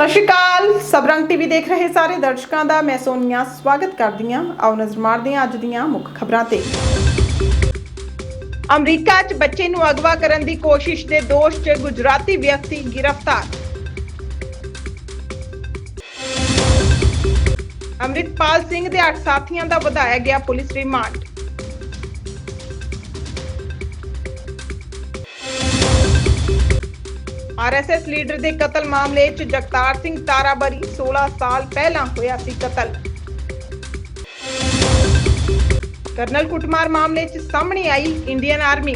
ਸਤਿ ਸ਼੍ਰੀ ਅਕਾਲ। ਸਬਰੰਗ ਟੀਵੀ ਦੇਖ ਰਹੇ ਸਾਰੇ ਦਰਸ਼ਕਾਂ ਦਾ ਮੈਂ ਸੋਨੀਆ, ਸਵਾਗਤ ਕਰਦੀ ਹਾਂ ਆਓ ਨਜ਼ਰ ਮਾਰਦੇ ਹਾਂ ਅੱਜ ਦੀਆਂ ਮੁੱਖ ਖਬਰਾਂ ਤੇ। ਅਮਰੀਕਾ 'ਚ ਬੱਚੇ ਨੂੰ ਅਗਵਾ ਕਰਨ ਦੀ ਕੋਸ਼ਿਸ਼ ਦੇ ਦੋਸ਼ 'ਚ ਗੁਜਰਾਤੀ ਵਿਅਕਤੀ ਗ੍ਰਿਫਤਾਰ। ਅੰਮ੍ਰਿਤਪਾਲ ਸਿੰਘ ਦੇ ਅੱਠ ਸਾਥੀਆਂ ਦਾ ਵਧਾਇਆ ਗਿਆ ਪੁਲਿਸ ਰਿਮਾਂਡ। ਆਰਐਸਐਸ ਲੀਡਰ ਦੇ ਕਤਲ ਮਾਮਲੇ 'ਚ ਜਗਤਾਰ ਸਿੰਘ ਤਾਰਾਬਰੀ 16 ਸਾਲ ਪਹਿਲਾਂ ਹੋਇਆ ਸੀ ਕਤਲ। ਕਰਨਲ ਕੁੱਟਮਾਰ ਮਾਮਲੇ 'ਚ ਸਾਹਮਣੇ ਆਈ ਇੰਡੀਅਨ ਆਰਮੀ।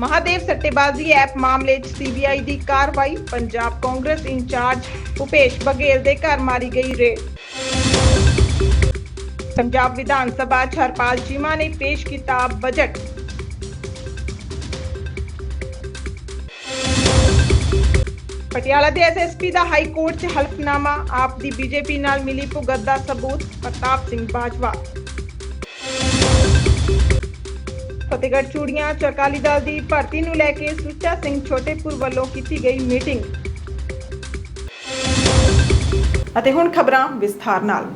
ਮਹਾਦੇਵ ਸੱਟੇਬਾਜ਼ੀ ਐਪ ਮਾਮਲੇ 'ਚ ਸੀਬੀਆਈ ਦੀ ਕਾਰਵਾਈ, ਪੰਜਾਬ ਕਾਂਗਰਸ ਇੰਚਾਰਜ ਭੁਪੇਸ਼ ਬਘੇਲ ਦੇ ਘਰ ਮਾਰੀ ਗਈ ਰੇਡ। ਪੰਜਾਬ ਵਿਧਾਨ ਸਭਾ 'ਚ ਹਰਪਾਲ ਚੀਮਾ ਨੇ ਪੇਸ਼ ਕੀਤਾ ਬਜਟ। ਪਟਿਆਲਾ ਦੇ ਐਸਐਸਪੀ ਦਾ ਹਾਈ ਕੋਰਟ 'ਚ ਹਲਫਨਾਮਾ, ਆਪ ਦੀ ਬੀਜੇਪੀ ਨਾਲ ਮਿਲੀ ਭੁਗਤ ਦਾ ਸਬੂਤ, ਪ੍ਰਤਾਪ ਸਿੰਘ ਬਾਜਵਾ। ਫਤਿਹਗੜ੍ਹ ਚੂੜੀਆਂ 'ਚ ਅਕਾਲੀ ਦਲ ਦੀ ਭਰਤੀ ਨੂੰ ਲੈ ਕੇ ਸੁੱਚਾ ਸਿੰਘ ਛੋਟੇਪੁਰ ਵੱਲੋਂ ਕੀਤੀ ਗਈ ਮੀਟਿੰਗ। ਅਤੇ ਹੁਣ ਖਬਰਾਂ ਵਿਸਥਾਰ ਨਾਲ।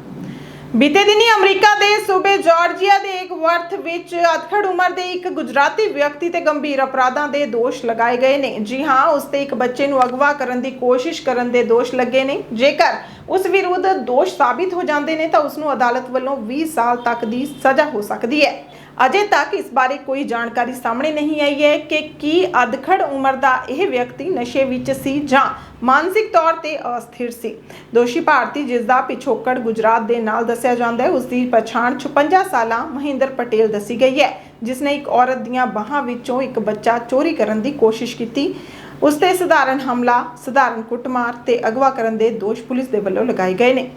ਬੀਤੇ ਦਿਨੀ ਅਮਰੀਕਾ ਦੇ ਸੂਬੇ ਜਾਰਜੀਆ ਦੇ ਇੱਕ ਵਰਥ ਵਿੱਚ ਅਧਖੜ ਉਮਰ ਦੇ ਇੱਕ ਗੁਜਰਾਤੀ ਵਿਅਕਤੀ ਤੇ ਗੰਭੀਰ ਅਪਰਾਧਾਂ ਦੇ ਦੋਸ਼ ਲਗਾਏ ਗਏ ਨੇ। ਜੀ ਹਾਂ, ਉਸ ਤੇ ਇੱਕ ਬੱਚੇ ਨੂੰ ਅਗਵਾ ਕਰਨ ਦੀ ਕੋਸ਼ਿਸ਼ ਕਰਨ ਦੇ ਦੋਸ਼ ਲੱਗੇ ਨੇ। ਜੇਕਰ ਉਸ ਵਿਰੁੱਧ ਦੋਸ਼ ਸਾਬਿਤ ਹੋ ਜਾਂਦੇ ਨੇ ਤਾਂ ਉਸ ਨੂੰ ਅਦਾਲਤ ਵੱਲੋਂ 20 ਸਾਲ ਤੱਕ ਦੀ ਸਜ਼ਾ ਹੋ ਸਕਦੀ ਹੈ। ਅਜੇ ਤੱਕ ਇਸ ਬਾਰੇ ਕੋਈ ਜਾਣਕਾਰੀ ਸਾਹਮਣੇ ਨਹੀਂ ਆਈ ਹੈ ਕਿ ਕੀ ਅਧਖੜ ਉਮਰ ਦਾ ਇਹ ਵਿਅਕਤੀ ਨਸ਼ੇ ਵਿੱਚ ਸੀ ਜਾਂ ਮਾਨਸਿਕ ਤੌਰ ਤੇ ਅਸਥਿਰ ਸੀ। ਦੋਸ਼ੀ ਭਾਰਤੀ ਜਿਸ ਦਾ ਪਿਛੋਕੜ ਗੁਜਰਾਤ ਦੇ ਨਾਲ ਦੱਸਿਆ ਜਾਂਦਾ ਹੈ ਉਸ ਦੀ ਪਛਾਣ 56 ਸਾਲਾਂ ਮਹਿੰਦਰ ਪਟੇਲ ਦੱਸੀ ਗਈ ਹੈ ਜਿਸ ਨੇ ਇੱਕ ਔਰਤ ਦੀਆਂ ਬਾਹਾਂ ਵਿੱਚੋਂ ਇੱਕ ਬੱਚਾ ਚੋਰੀ ਕਰਨ ਦੀ ਕੋਸ਼ਿਸ਼ ਕੀਤੀ। ਉਸ ਤੇ ਸਧਾਰਨ ਹਮਲਾ, ਸਧਾਰਨ ਕੁੱਟਮਾਰ ਤੇ ਅਗਵਾ ਕਰਨ ਦੇ ਦੋਸ਼ ਪੁਲਿਸ ਦੇ ਵੱਲੋਂ ਲਗਾਏ ਗਏ ਨੇ।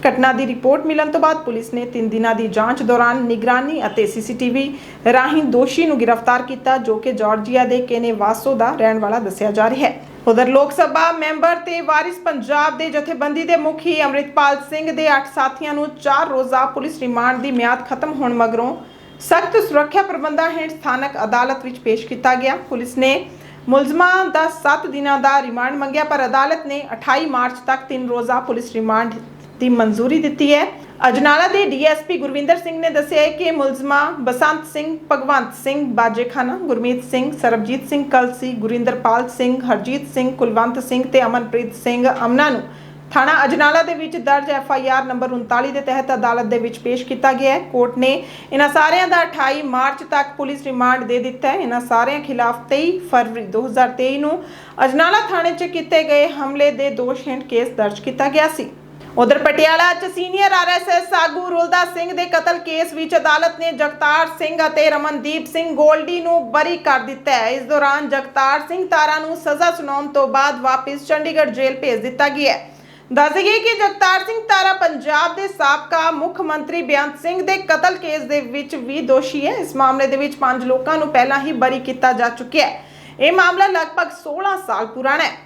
ਘਟਨਾ ਦੀ ਰਿਪੋਰਟ ਮਿਲਣ ਤੋਂ ਬਾਅਦ ਪੁਲਿਸ ਨੇ 3 ਦਿਨਾਂ ਦੀ ਜਾਂਚ ਦੌਰਾਨ ਨਿਗਰਾਨੀ ਅਤੇ ਸੀਸੀਟੀਵੀ ਰਾਹੀਂ ਦੋਸ਼ੀ ਨੂੰ ਗ੍ਰਿਫਤਾਰ ਕੀਤਾ, ਜੋ ਕਿ ਜਾਰਜੀਆ ਦੇ ਕੇਨੇ ਦਾ ਰਹਿਣ ਵਾਲਾ ਦੱਸਿਆ ਜਾ ਰਿਹਾ ਹੈ। ਉਧਰ ਲੋਕ ਸਭਾ ਮੈਂਬਰ ਤੇ ਵਾਰਿਸ ਪੰਜਾਬ ਦੇ ਜਥੇਬੰਦੀ ਦੇ ਮੁਖੀ ਅੰਮ੍ਰਿਤਪਾਲ ਸਿੰਘ ਦੇ 8 ਸਾਥੀਆਂ ਨੂੰ 4 ਰੋਜ਼ਾ ਪੁਲਿਸ ਰਿਮਾਂਡ ਦੀ ਮਿਆਦ ਖਤਮ ਹੋਣ ਮਗਰੋਂ ਸਖਤ ਸੁਰੱਖਿਆ ਪ੍ਰਬੰਧਾਂ ਹੇਠ ਸਥਾਨਕ ਅਦਾਲਤ ਵਿੱਚ ਪੇਸ਼ ਕੀਤਾ ਗਿਆ। ਪੁਲਿਸ ਨੇ ਮੁਲਜ਼ਮਾਂ ਦਾ 7 ਦਿਨਾਂ ਦਾ ਰਿਮਾਂਡ ਮੰਗਿਆ, ਪਰ ਅਦਾਲਤ ਨੇ 28 ਮਾਰਚ ਤੱਕ 3 ਰੋਜ਼ਾ ਪੁਲਿਸ ਰਿਮਾਂਡ ਦੀ ਮਨਜ਼ੂਰੀ ਦਿੱਤੀ ਹੈ। ਅਜਨਾਲਾ ਦੇ ਡੀਐਸਪੀ ਗੁਰਵਿੰਦਰ ਸਿੰਘ ਨੇ ਦੱਸਿਆ ਹੈ ਕਿ ਮੁਲਜ਼ਮਾਂ ਬਸੰਤ ਸਿੰਘ, ਭਗਵੰਤ ਸਿੰਘ, ਬਾਜੇਖਾਨਾ, ਗੁਰਮੀਤ ਸਿੰਘ, ਸਰਬਜੀਤ ਸਿੰਘ ਕਲਸੀ, ਗੁਰਿੰਦਰਪਾਲ ਸਿੰਘ, ਹਰਜੀਤ ਸਿੰਘ, ਕੁਲਵੰਤ ਸਿੰਘ ਤੇ ਅਮਨਪ੍ਰੀਤ ਸਿੰਘ ਅਮਨਾ ਨੂੰ ਥਾਣਾ ਅਜਨਾਲਾ ਦੇ ਵਿੱਚ ਦਰਜ ਐਫ ਆਈ ਆਰ ਨੰਬਰ 39 ਦੇ ਤਹਿਤ ਅਦਾਲਤ ਦੇ ਵਿੱਚ ਪੇਸ਼ ਕੀਤਾ ਗਿਆ ਹੈ। ਕੋਰਟ ਨੇ ਇਹਨਾਂ ਸਾਰਿਆਂ ਦਾ 28 ਮਾਰਚ ਤੱਕ ਪੁਲਿਸ ਰਿਮਾਂਡ ਦੇ ਦਿੱਤਾ ਹੈ। ਇਹਨਾਂ ਸਾਰਿਆਂ ਖਿਲਾਫ 23 ਫਰਵਰੀ 2023 ਨੂੰ ਅਜਨਾਲਾ ਥਾਣੇ 'ਚ ਕੀਤੇ ਗਏ ਹਮਲੇ ਦੇ ਦੋਸ਼ ਹੇਠ ਕੇਸ ਦਰਜ ਕੀਤਾ ਗਿਆ ਸੀ। ਉਧਰ ਪਟਿਆਲਾ 'ਚ ਸੀਨੀਅਰ ਆਰਐਸਐਸ ਆਗੂ ਰੁਲਦਾ ਸਿੰਘ ਦੇ ਕਤਲ ਕੇਸ ਵਿੱਚ ਅਦਾਲਤ ਨੇ ਜਗਤਾਰ ਸਿੰਘ ਅਤੇ ਰਮਨਦੀਪ ਸਿੰਘ ਗੋਲਡੀ ਨੂੰ ਬਰੀ ਕਰ ਦਿੱਤਾ ਹੈ। ਇਸ ਦੌਰਾਨ ਜਗਤਾਰ ਸਿੰਘ ਤਾਰਾ ਨੂੰ ਸਜ਼ਾ ਸੁਣਾਉਣ ਤੋਂ ਬਾਅਦ ਵਾਪਸ ਚੰਡੀਗੜ੍ਹ ਜੇਲ੍ਹ ਭੇਜ ਦਿੱਤਾ ਗਿਆ ਹੈ। ਦੱਸ ਦਈਏ ਕਿ ਜਗਤਾਰ ਸਿੰਘ ਤਾਰਾ ਪੰਜਾਬ ਦੇ ਸਾਬਕਾ ਮੁੱਖ ਮੰਤਰੀ ਬੇਅੰਤ ਸਿੰਘ ਦੇ ਕਤਲ ਕੇਸ ਦੇ ਵਿੱਚ ਵੀ ਦੋਸ਼ੀ ਹੈ। ਇਸ ਮਾਮਲੇ ਦੇ ਵਿੱਚ ਪੰਜ ਲੋਕਾਂ ਨੂੰ ਪਹਿਲਾਂ ਹੀ ਬਰੀ ਕੀਤਾ ਜਾ ਚੁੱਕਿਆ ਹੈ। ਇਹ ਮਾਮਲਾ ਲਗਭਗ 16 ਸਾਲ ਪੁਰਾਣਾ ਹੈ।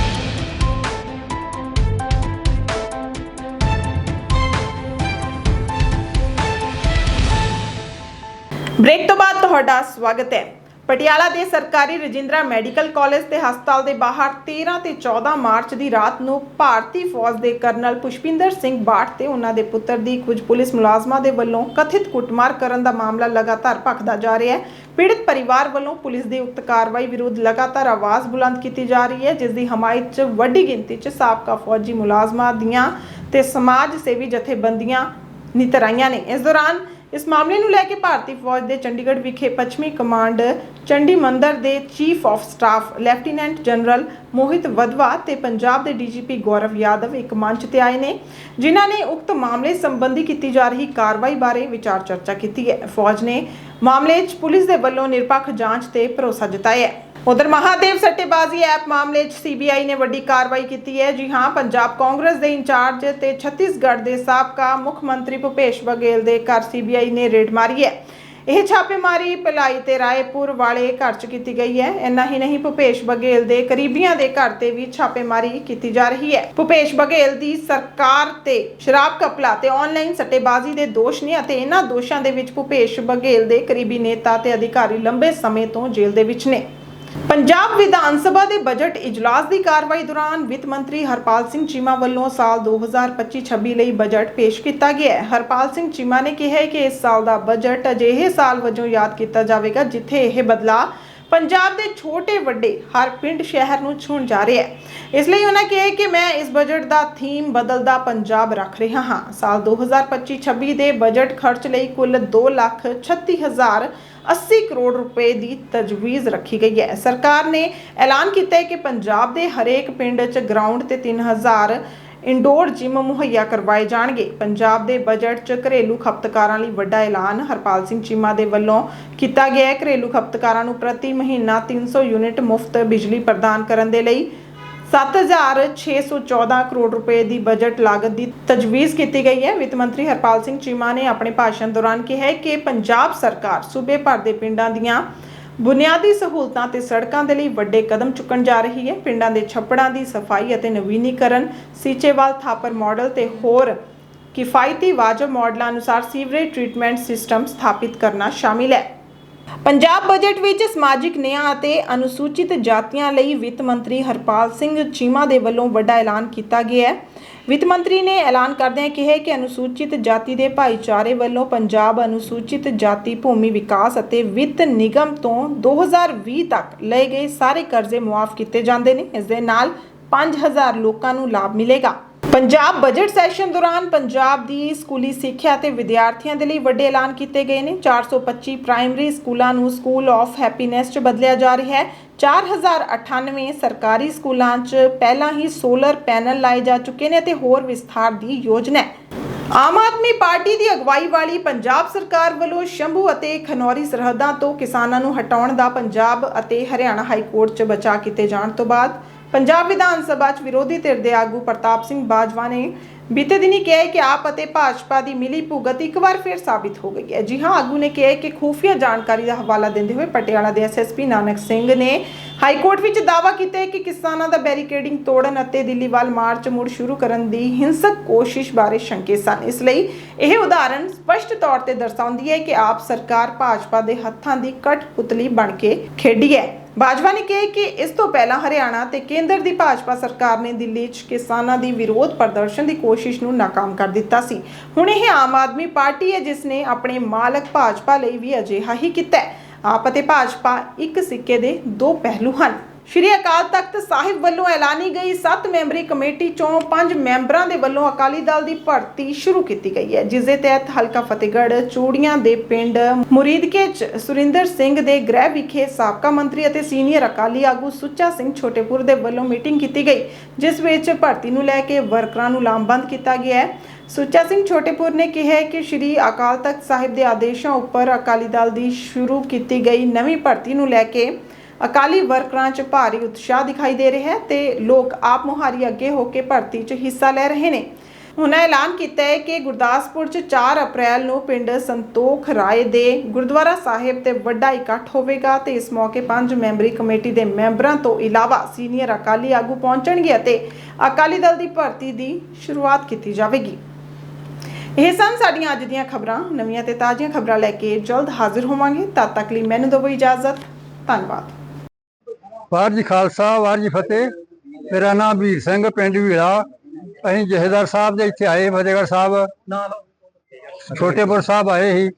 ਬ੍ਰੇਕ ਤੋਂ ਬਾਅਦ ਤੁਹਾਡਾ ਸਵਾਗਤ ਹੈ। ਪਟਿਆਲਾ ਦੇ ਸਰਕਾਰੀ ਰਜਿੰਦਰਾ ਮੈਡੀਕਲ ਕਾਲਜ ਤੇ ਹਸਪਤਾਲ ਦੇ ਬਾਹਰ 13 ਤੇ 14 ਮਾਰਚ ਦੀ ਰਾਤ ਨੂੰ ਭਾਰਤੀ ਫੌਜ ਦੇ ਕਰਨਲ ਪੁਸ਼ਪਿੰਦਰ ਸਿੰਘ ਬਾਠ ਤੇ ਉਹਨਾਂ ਦੇ ਪੁੱਤਰ ਦੀ ਕੁਝ ਪੁਲਿਸ ਮੁਲਾਜ਼ਮਾਂ ਦੇ ਵੱਲੋਂ ਕਥਿਤ ਕੁੱਟਮਾਰ ਕਰਨ ਦਾ ਮਾਮਲਾ ਲਗਾਤਾਰ ਭਖਦਾ ਜਾ ਰਿਹਾ ਹੈ। ਪੀੜਤ ਪਰਿਵਾਰ ਵੱਲੋਂ ਪੁਲਿਸ ਦੀ ਉਕਤ ਕਾਰਵਾਈ ਵਿਰੁੱਧ ਲਗਾਤਾਰ ਆਵਾਜ਼ ਬੁਲੰਦ ਕੀਤੀ ਜਾ ਰਹੀ ਹੈ, ਜਿਸ ਦੀ ਹਮਾਇਤ 'ਚ ਵੱਡੀ ਗਿਣਤੀ 'ਚ ਸਾਬਕਾ ਫੌਜੀ ਮੁਲਾਜ਼ਮਾਂ ਦੀਆਂ ਤੇ ਸਮਾਜ ਸੇਵੀ ਜਥੇਬੰਦੀਆਂ ਨਿਤਰਾਈਆਂ ਨੇ। ਇਸ ਦੌਰਾਨ ਇਸ ਮਾਮਲੇ ਨੂੰ ਲੈ ਕੇ ਭਾਰਤੀ ਫੌਜ ਦੇ ਚੰਡੀਗੜ੍ਹ ਵਿਖੇ ਪੱਛਮੀ ਕਮਾਂਡ ਚੰਡੀ ਮੰਦਰ ਦੇ chief of staff, lieutenant general Mohit Wadhwa ਤੇ ਪੰਜਾਬ ਦੇ ਡੀਜੀਪੀ ਗੌਰਵ ਯਾਦਵ ਇੱਕ ਮੰਚ ਤੇ ਆਏ ਨੇ, ਜਿਨ੍ਹਾਂ ਨੇ ਉਕਤ ਮਾਮਲੇ ਸੰਬੰਧੀ ਕੀਤੀ ਜਾ ਰਹੀ ਕਾਰਵਾਈ ਬਾਰੇ ਵਿਚਾਰ ਚਰਚਾ ਕੀਤੀ ਹੈ। ਫੌਜ ਨੇ ਮਾਮਲੇ 'ਚ ਪੁਲਿਸ ਦੇ ਵੱਲੋਂ ਨਿਰਪੱਖ ਜਾਂਚ ਤੇ ਭਰੋਸਾ ਜਤਾਇਆ ਹੈ। ਉਧਰ ਮਹਾਦੇਵ ਸੱਟੇਬਾਜ਼ੀ ਐਪ ਮਾਮਲੇ 'ਚ ਸੀਬੀਆਈ ਨੇ ਵੱਡੀ ਕਾਰਵਾਈ ਕੀਤੀ ਹੈ। ਜੀ ਹਾਂ, ਪੰਜਾਬ ਕਾਂਗਰਸ ਦੇ ਇੰਚਾਰਜ ਤੇ ਛੱਤੀਸਗੜ੍ਹ ਦੇ ਸਾਬਕਾ ਮੁੱਖ ਮੰਤਰੀ ਭੁਪੇਸ਼ ਬਘੇਲ ਦੇ ਘਰ ਸੀਬੀਆਈ ਨੇ ਰੇਡ ਮਾਰੀ ਹੈ। ਇਹ ਛਾਪੇਮਾਰੀ ਭਲਾਈ ਤੇ ਰਾਏਪੁਰ ਵਾਲੇ ਘਰ 'ਚ ਕੀਤੀ ਗਈ ਹੈ। ਇੰਨਾ ਹੀ ਨਹੀਂ, ਭੁਪੇਸ਼ ਬਘੇਲ ਦੇ ਕਰੀਬੀਆਂ ਦੇ ਘਰ ਤੇ ਵੀ ਛਾਪੇਮਾਰੀ ਕੀਤੀ ਜਾ ਰਹੀ ਹੈ। ਭੁਪੇਸ਼ ਬਘੇਲ ਦੀ ਸਰਕਾਰ ਤੇ ਸ਼ਰਾਬ ਕਪਲਾ ਤੇ ਆਨਲਾਈਨ ਸੱਟੇਬਾਜ਼ੀ ਦੇ ਦੋਸ਼ ਨੇ ਅਤੇ ਇਹਨਾਂ ਦੋਸ਼ਾਂ ਦੇ ਵਿੱਚ ਭੁਪੇਸ਼ ਬਘੇਲ ਦੇ ਕਰੀਬੀ ਨੇਤਾ ਤੇ ਅਧਿਕਾਰੀ ਲੰਬੇ ਸਮੇਂ ਤੋਂ ਜੇਲ੍ਹ ਦੇ ਵਿੱਚ ਨੇ। ਪੰਜਾਬ ਵਿਧਾਨ ਸਭਾ ਦੇ ਬਜਟ ਇਜਲਾਸ ਦੀ ਕਾਰਵਾਈ ਦੌਰਾਨ ਵਿੱਤ ਮੰਤਰੀ ਹਰਪਾਲ ਸਿੰਘ ਚੀਮਾ ਵੱਲੋਂ ਸਾਲ 2025-26 ਲਈ ਬਜਟ ਪੇਸ਼ ਕੀਤਾ ਗਿਆ ਹੈ। ਹਰਪਾਲ ਸਿੰਘ ਚੀਮਾ ਨੇ ਕਿਹਾ ਕਿ ਇਸ ਸਾਲ ਦਾ ਬਜਟ ਅਜਿਹੇ ਸਾਲ ਵਜੋਂ ਯਾਦ ਕੀਤਾ ਜਾਵੇਗਾ ਜਿੱਥੇ ਇਹ ਬਦਲਾਅ ਪੰਜਾਬ ਦੇ ਛੋਟੇ ਵੱਡੇ ਹਰ ਪਿੰਡ ਸ਼ਹਿਰ ਨੂੰ ਛੂਹਣ ਜਾ ਰਿਹਾ ਹੈ। ਇਸ ਲਈ ਉਹਨਾਂ ਕਿਹਾ ਕਿ ਮੈਂ ਇਸ ਬਜਟ ਦਾ ਥੀਮ ਬਦਲਦਾ ਪੰਜਾਬ ਰੱਖ ਰਿਹਾ ਹਾਂ। ਸਾਲ 2025-26 ਦੇ ਬਜਟ ਖਰਚ ਲਈ ਕੁੱਲ 2,36,000 80 ਕਰੋੜ ਰੁਪਏ ਦੀ ਤਜਵੀਜ਼ ਰੱਖੀ ਗਈ ਹੈ। ਸਰਕਾਰ ਨੇ ਐਲਾਨ ਕੀਤਾ ਹੈ ਕਿ ਪੰਜਾਬ ਦੇ ਹਰੇਕ ਪਿੰਡ 'ਚ ਗਰਾਊਂਡ ਤੇ 3000 ਇੰਡੋਰ ਜਿਮ ਮੁਹੱਈਆ ਕਰਵਾਏ ਜਾਣਗੇ। ਪੰਜਾਬ ਦੇ ਬਜਟ 'ਚ ਘਰੇਲੂ ਖਪਤਕਾਰਾਂ ਲਈ ਵੱਡਾ ਐਲਾਨ ਹਰਪਾਲ ਸਿੰਘ ਚੀਮਾ ਦੇ ਵੱਲੋਂ ਕੀਤਾ ਗਿਆ ਹੈ। ਘਰੇਲੂ ਖਪਤਕਾਰਾਂ ਨੂੰ ਪ੍ਰਤੀ ਮਹੀਨਾ 300 ਯੂਨਿਟ ਮੁਫਤ ਬਿਜਲੀ ਪ੍ਰਦਾਨ ਕਰਨ ਦੇ ਲਈ 7614 ਕਰੋੜ ਰੁਪਏ ਦੀ ਬਜਟ ਲਾਗਤ ਦੀ ਤਜਵੀਜ਼ ਕੀਤੀ ਗਈ ਹੈ। ਵਿੱਤ ਮੰਤਰੀ ਹਰਪਾਲ ਸਿੰਘ ਚੀਮਾ ਨੇ ਆਪਣੇ ਭਾਸ਼ਣ ਦੌਰਾਨ ਕਿਹਾ ਕਿ ਪੰਜਾਬ ਸਰਕਾਰ ਸੂਬੇ ਭਰ ਦੇ ਪਿੰਡਾਂ ਦੀਆਂ ਬੁਨਿਆਦੀ ਸਹੂਲਤਾਂ ਤੇ ਸੜਕਾਂ ਦੇ ਲਈ ਵੱਡੇ ਕਦਮ ਚੁੱਕਣ ਜਾ ਰਹੀ ਹੈ। ਪਿੰਡਾਂ ਦੇ ਛੱਪੜਾਂ ਦੀ ਸਫ਼ਾਈ ਅਤੇ ਨਵੀਨੀਕਰਨ, ਸੀਚੇਵਾਲ ਥਾਪਰ ਮਾਡਲ ਤੇ ਹੋਰ ਕਿਫਾਇਤੀ ਵਾਜਬ ਮਾਡਲਾਂ ਅਨੁਸਾਰ ਸੀਵਰੇਜ ਟ੍ਰੀਟਮੈਂਟ ਸਿਸਟਮ ਸਥਾਪਿਤ ਕਰਨਾ ਸ਼ਾਮਿਲ ਹੈ। ਪੰਜਾਬ ਬਜਟ ਵਿੱਚ ਸਮਾਜਿਕ ਨਿਆਂ ਅਤੇ ਅਨੁਸੂਚਿਤ ਜਾਤੀਆਂ ਲਈ ਵਿੱਤ ਮੰਤਰੀ ਹਰਪਾਲ ਸਿੰਘ ਚੀਮਾ ਦੇ ਵੱਲੋਂ ਵੱਡਾ ਐਲਾਨ ਕੀਤਾ ਗਿਆ ਹੈ। ਵਿੱਤ ਮੰਤਰੀ ਨੇ ਐਲਾਨ ਕਰਦਿਆਂ ਕਿਹਾ ਕਿ ਅਨੁਸੂਚਿਤ ਜਾਤੀ ਦੇ ਭਾਈਚਾਰੇ ਵੱਲੋਂ ਪੰਜਾਬ ਅਨੁਸੂਚਿਤ ਜਾਤੀ ਭੂਮੀ ਵਿਕਾਸ ਅਤੇ ਵਿੱਤ ਨਿਗਮ ਤੋਂ 2020 ਤੱਕ ਲਏ ਗਏ ਸਾਰੇ ਕਰਜ਼ੇ ਮੁਆਫ ਕੀਤੇ ਜਾਂਦੇ ਨੇ। ਇਸ ਦੇ ਨਾਲ 5000 ਲੋਕਾਂ ਨੂੰ ਲਾਭ ਮਿਲੇਗਾ। ਪੰਜਾਬ ਬਜਟ ਸੈਸ਼ਨ ਦੌਰਾਨ ਪੰਜਾਬ ਦੀ ਸਕੂਲੀ ਸਿੱਖਿਆ ਤੇ ਵਿਦਿਆਰਥੀਆਂ ਦੇ ਲਈ ਵੱਡੇ ਐਲਾਨ ਕੀਤੇ ਗਏ ਨੇ। 425 ਪ੍ਰਾਇਮਰੀ ਸਕੂਲਾਂ ਨੂੰ ਸਕੂਲ ਆਫ ਹੈਪੀਨੈਸ 'ਚ ਬਦਲਿਆ ਜਾ ਰਿਹਾ ਹੈ। 4098 ਸਰਕਾਰੀ ਸਕੂਲਾਂ 'ਚ ਪਹਿਲਾਂ ਹੀ ਸੋਲਰ ਪੈਨਲ ਲਾਏ ਜਾ ਚੁੱਕੇ ਨੇ ਅਤੇ ਹੋਰ ਵਿਸਥਾਰ ਦੀ ਯੋਜਨਾ ਹੈ। ਆਮ ਆਦਮੀ ਪਾਰਟੀ ਦੀ ਅਗਵਾਈ ਵਾਲੀ ਪੰਜਾਬ ਸਰਕਾਰ ਵੱਲੋਂ ਸ਼ੰਭੂ ਅਤੇ ਖਨੌਰੀ ਸਰਹੱਦਾਂ ਤੋਂ ਕਿਸਾਨਾਂ ਨੂੰ ਹਟਾਉਣ ਦਾ ਪੰਜਾਬ ਅਤੇ ਹਰਿਆਣਾ ਹਾਈ ਕੋਰਟ 'ਚ ਬਚਾਅ ਕੀਤੇ ਜਾਣ ਤੋਂ ਬਾਅਦ ਪੰਜਾਬ ਵਿਧਾਨ ਸਭਾ 'ਚ ਵਿਰੋਧੀ ਧਿਰ ਦੇ ਆਗੂ ਪ੍ਰਤਾਪ ਸਿੰਘ ਬਾਜਵਾ ਨੇ ਬੀਤੇ ਦਿਨੀ ਕਿਹਾ ਕਿ ਆਪ ਅਤੇ ਭਾਜਪਾ ਦੀ ਮਿਲੀ ਭੁਗਤ ਇੱਕ ਵਾਰ ਫਿਰ ਸਾਬਿਤ ਹੋ ਗਈ ਹੈ। ਜੀ ਹਾਂ, ਆਗੂ ਨੇ ਕਿਹਾ ਕਿ ਖੂਫੀਆ ਜਾਣਕਾਰੀ ਦਾ ਹਵਾਲਾ ਦਿੰਦੇ ਹੋਏ ਪਟਿਆਲਾ ਦੇ ਐਸਐਸਪੀ ਨਾਨਕ ਸਿੰਘ ਨੇ ਹਾਈ ਕੋਰਟ ਵਿੱਚ ਦਾਅਵਾ ਕੀਤਾ ਹੈ ਕਿ ਕਿਸਾਨਾਂ ਦਾ ਬੈਰੀਕੇਡਿੰਗ ਤੋੜਨ ਅਤੇ ਦਿੱਲੀ ਵੱਲ ਮਾਰਚ ਮੁੜ ਸ਼ੁਰੂ ਕਰਨ ਦੀ ਹਿੰਸਕ ਕੋਸ਼ਿਸ਼ ਬਾਰੇ ਸ਼ੰਕੇ ਸਨ। ਇਸ ਲਈ ਇਹ ਉਦਾਹਰਣ ਸਪਸ਼ਟ ਤੌਰ ਤੇ ਦਰਸਾਉਂਦੀ ਹੈ ਕਿ ਆਪ ਸਰਕਾਰ ਭਾਜਪਾ ਦੇ ਹੱਥਾਂ ਦੀ ਕਠਪੁਤਲੀ ਬਣ ਕੇ ਖੇਡੀ ਹੈ। ਭਾਜਪਾ ਨੇ ਕਿਹਾ ਕਿ ਇਸ ਤੋਂ ਪਹਿਲਾਂ ਹਰਿਆਣਾ ਤੇ ਕੇਂਦਰ ਦੀ ਭਾਜਪਾ ਸਰਕਾਰ ਨੇ ਦਿੱਲੀ 'ਚ ਕਿਸਾਨਾਂ ਦੀ ਵਿਰੋਧ ਪ੍ਰਦਰਸ਼ਨ ਦੀ ਕੋਸ਼ਿਸ਼ ਨੂੰ ਨਾਕਾਮ ਕਰ ਦਿੱਤਾ ਸੀ। ਹੁਣ ਇਹ ਆਮ ਆਦਮੀ ਪਾਰਟੀ ਹੈ ਜਿਸ ਨੇ ਆਪਣੇ ਮਾਲਕ ਭਾਜਪਾ ਲਈ ਵੀ ਅਜਿਹਾ ਹੀ ਕੀਤਾ ਹੈ। ਆਪ ਅਤੇ ਭਾਜਪਾ ਇੱਕ ਸਿੱਕੇ ਦੇ ਦੋ ਪਹਿਲੂ ਹਨ। ਸ਼੍ਰੀ ਅਕਾਲ ਤਖਤ ਸਾਹਿਬ ਵੱਲੋਂ ਐਲਾਨੀ ਗਈ 7 ਮੈਂਬਰੀ ਕਮੇਟੀ ਚੋਂ 5 ਮੈਂਬਰਾਂ ਦੇ ਵੱਲੋਂ ਅਕਾਲੀ ਦਲ ਦੀ ਭਰਤੀ ਸ਼ੁਰੂ ਕੀਤੀ ਗਈ ਹੈ ਜਿਸ ਦੇ ਤਹਿਤ ਹਲਕਾ ਫਤਿਹਗੜ੍ਹ, ਚੂੜੀਆਂ ਦੇ ਪਿੰਡ ਮੁਰੀਦਕੇ ਚ ਸੁਰਿੰਦਰ ਸਿੰਘ ਦੇ ਗ੍ਰਹਿ ਵਿਖੇ ਸਾਬਕਾ ਮੰਤਰੀ ਅਤੇ ਸੀਨੀਅਰ ਅਕਾਲੀ ਆਗੂ ਸੁੱਚਾ ਸਿੰਘ ਛੋਟੇਪੁਰ ਦੇ ਵੱਲੋਂ ਮੀਟਿੰਗ ਕੀਤੀ ਗਈ, ਜਿਸ ਵਿੱਚ ਭਰਤੀ ਨੂੰ ਲੈ ਕੇ ਵਰਕਰਾਂ ਨੂੰ ਲਾਮਬੰਦ ਕੀਤਾ ਗਿਆ ਹੈ। ਸੁੱਚਾ ਸਿੰਘ ਛੋਟੇਪੁਰ ਨੇ ਕਿਹਾ ਕਿ ਸ਼੍ਰੀ ਅਕਾਲ ਤਖਤ ਸਾਹਿਬ ਦੇ ਆਦੇਸ਼ਾਂ ਉੱਪਰ ਅਕਾਲੀ ਦਲ ਦੀ ਸ਼ੁਰੂ ਕੀਤੀ ਗਈ ਨਵੀਂ ਭਰਤੀ ਨੂੰ ਲੈ ਕੇ ਅਕਾਲੀ ਵਰਕਰਾਂ 'ਚ ਭਾਰੀ ਉਤਸ਼ਾਹ ਦਿਖਾਈ ਦੇ ਰਿਹਾ ਹੈ ਤੇ ਲੋਕ ਆਪ ਮੁਹਾਰੀ ਅੱਗੇ ਹੋ ਕੇ ਭਰਤੀ 'ਚ ਹਿੱਸਾ ਲੈ ਰਹੇ ਨੇ। ਉਹਨਾਂ ਐਲਾਨ ਕੀਤਾ ਹੈ ਕਿ ਗੁਰਦਾਸਪੁਰ 'ਚ 4 ਅਪ੍ਰੈਲ ਨੂੰ ਪਿੰਡ ਸੰਤੋਖ ਰਾਏ ਦੇ ਗੁਰਦੁਆਰਾ ਸਾਹਿਬ ਤੇ ਵੱਡਾ ਇਕੱਠ ਹੋਵੇਗਾ ਤੇ ਇਸ ਮੌਕੇ ਪੰਜ ਮੈਂਬਰੀ ਕਮੇਟੀ ਦੇ ਮੈਂਬਰਾਂ ਤੋਂ ਇਲਾਵਾ ਸੀਨੀਅਰ ਅਕਾਲੀ ਆਗੂ ਪਹੁੰਚਣਗੇ ਅਤੇ ਅਕਾਲੀ ਦਲ ਦੀ ਭਰਤੀ ਦੀ ਸ਼ੁਰੂਆਤ ਕੀਤੀ ਜਾਵੇਗੀ। ਇਹ ਸਨ ਸਾਡੀਆਂ ਅੱਜ ਦੀਆਂ ਖਬਰਾਂ। ਨਵੀਆਂ ਤੇ ਤਾਜ਼ੀਆਂ ਖਬਰਾਂ ਲੈ ਕੇ ਜਲਦ ਹਾਜ਼ਰ ਹੋਵਾਂਗੇ। ਤਦ ਤੱਕ ਲਈ ਮੈਨੂੰ ਦਿਓ ਇਜਾਜ਼ਤ। ਧੰਨਵਾਦ। ਵਾਹਿਗੁਰੂ ਜੀ ਖਾਲਸਾ ਵਾਹਿਗੁਰੂ ਜੀ ਫਤਿਹ। ਮੇਰਾ ਨਾਮ ਵੀਰ ਸਿੰਘ ਪਿੰਡ ਵੀੜਾ। ਅਸੀਂ ਜਹੇਦਾਰ ਸਾਹਿਬ ਦੇ ਇੱਥੇ ਆਏ ਫਤਿਹਗੜ੍ਹ ਸਾਹਿਬ। ਛੋਟੇਪੁਰ ਸਾਹਿਬ ਆਏ ਸੀ।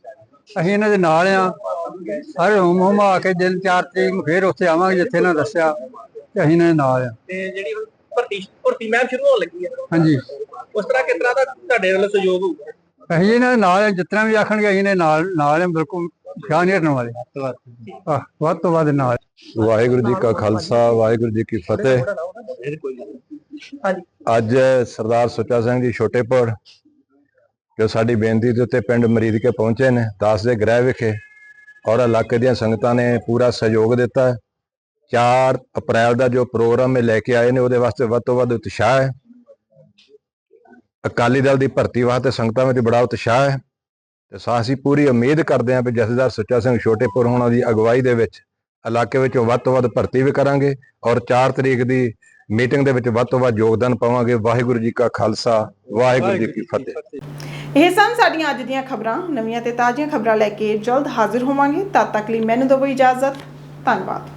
ਅਸੀਂ ਇਹਨਾਂ ਦੇ ਨਾਲ ਆ। ਸਾਰੇ ਹੁਮ ਹੁਮ ਆ ਕੇ ਦਿਨ ਚਾਰ ਤਰੀਕ ਨੂੰ ਫੇਰ ਉੱਥੇ ਆਵਾਂਗੇ ਜਿੱਥੇ ਇਹਨਾਂ ਦੱਸਿਆ ਤੇ ਅਸੀਂ ਇਹਨਾਂ ਦੇ ਨਾਲ ਆ। ਤੇ ਜਿਹੜੀ ਹੁਣ ਭਰਤੀ ਭਰਤੀ ਮੈਮ ਸ਼ੁਰੂ ਹੋਣ ਲੱਗੀ ਹੈ। ਹਾਂਜੀ। ਉਸ ਤਰ੍ਹਾਂ ਕਿਸ ਤਰ੍ਹਾਂ ਦਾ ਤੁਹਾਡੇ ਵੱਲੋਂ ਸਹਿਯੋਗ ਹੋਊਗਾ? ਅਸੀਂ ਇਹਨਾਂ ਦੇ ਨਾਲ ਜਿਤਨਾ ਵੀ ਆਖਣਗੇ ਅਸੀਂ ਇਹਨਾਂ ਦੇ ਨਾਲ ਨਾਲ ਆ ਬਿਲਕੁਲ ਖਿਆਲ ਨਹੀਂ ਹਟਣ ਵਾਲੇ। ਆਹ, ਵੱਧ ਤੋਂ ਵੱਧ ਨਾਲ। ਵਾਹਿਗੁਰੂ ਜੀ ਕਾ ਖਾਲਸਾ ਵਾਹਿਗੁਰੂ ਜੀ ਕੀ ਫਤਿਹ। ਹਾਂਜੀ। ਅੱਜ ਸਰਦਾਰ ਸੁੱਚਾ ਸਿੰਘ ਜੀ ਛੋਟੇਪੁਰ ਜੋ ਸਾਡੀ ਬੇਨਤੀ ਦੇ ਉੱਤੇ ਪਿੰਡ ਮਰੀਦ ਕੇ ਪਹੁੰਚੇ ਨੇ ਦਾਸ ਦੇ ਗ੍ਰਹਿ ਵਿਖੇ ਔਰ ਇਲਾਕੇ ਦੀਆਂ ਸੰਗਤਾਂ ਨੇ ਪੂਰਾ ਸਹਿਯੋਗ ਦਿੱਤਾ। ਹੈ 4 ਅਪ੍ਰੈਲ ਦਾ ਜੋ ਪ੍ਰੋਗਰਾਮ ਇਹ ਲੈ ਕੇ ਆਏ ਨੇ ਉਹਦੇ ਵਾਸਤੇ ਵੱਧ ਤੋਂ ਵੱਧ ਉਤਸ਼ਾਹ ਹੈ। ਅਕਾਲੀ ਦਲ ਦੀ ਭਰਤੀ ਵਾਸਤੇ ਸੰਗਤਾਂ ਵਿੱਚ ਬੜਾ ਉਤਸ਼ਾਹ ਹੈ ਤੇ ਸਾ ਅਸੀਂ ਪੂਰੀ ਉਮੀਦ ਕਰਦੇ ਹਾਂ ਕਿ ਜਥੇਦਾਰ ਸੁੱਚਾ ਸਿੰਘ ਛੋਟੇਪੁਰ ਹੋਣਾ ਦੀ ਅਗਵਾਈ ਦੇ ਵਿੱਚ ਇਲਾਕੇ ਵਿੱਚੋਂ ਵੱਧ ਤੋਂ ਵੱਧ ਭਰਤੀ ਵੀ ਕਰਾਂਗੇ ਔਰ 4 ਤਰੀਕ ਦੀ ਮੀਟਿੰਗ ਦੇ ਵਿੱਚ ਵੱਧ ਤੋਂ ਵੱਧ ਯੋਗਦਾਨ ਪਾਵਾਂਗੇ। ਵਾਹਿਗੁਰੂ ਜੀ ਕਾ ਖਾਲਸਾ ਵਾਹਿਗੁਰੂ ਜੀ ਕੀ ਫਤਿਹ। ਇਹ ਸਨ ਸਾਡੀਆਂ ਅੱਜ ਦੀਆਂ ਖਬਰਾਂ। ਨਵੀਆਂ ਤੇ ਤਾਜ਼ੀਆਂ ਖਬਰਾਂ ਲੈ ਕੇ ਜਲਦ ਹਾਜ਼ਰ ਹੋਵਾਂਗੇ। ਤਦ ਤੱਕ ਲਈ ਮੈਨੂੰ ਦਿਓ ਇਜਾਜ਼ਤ। ਧੰਨਵਾਦ।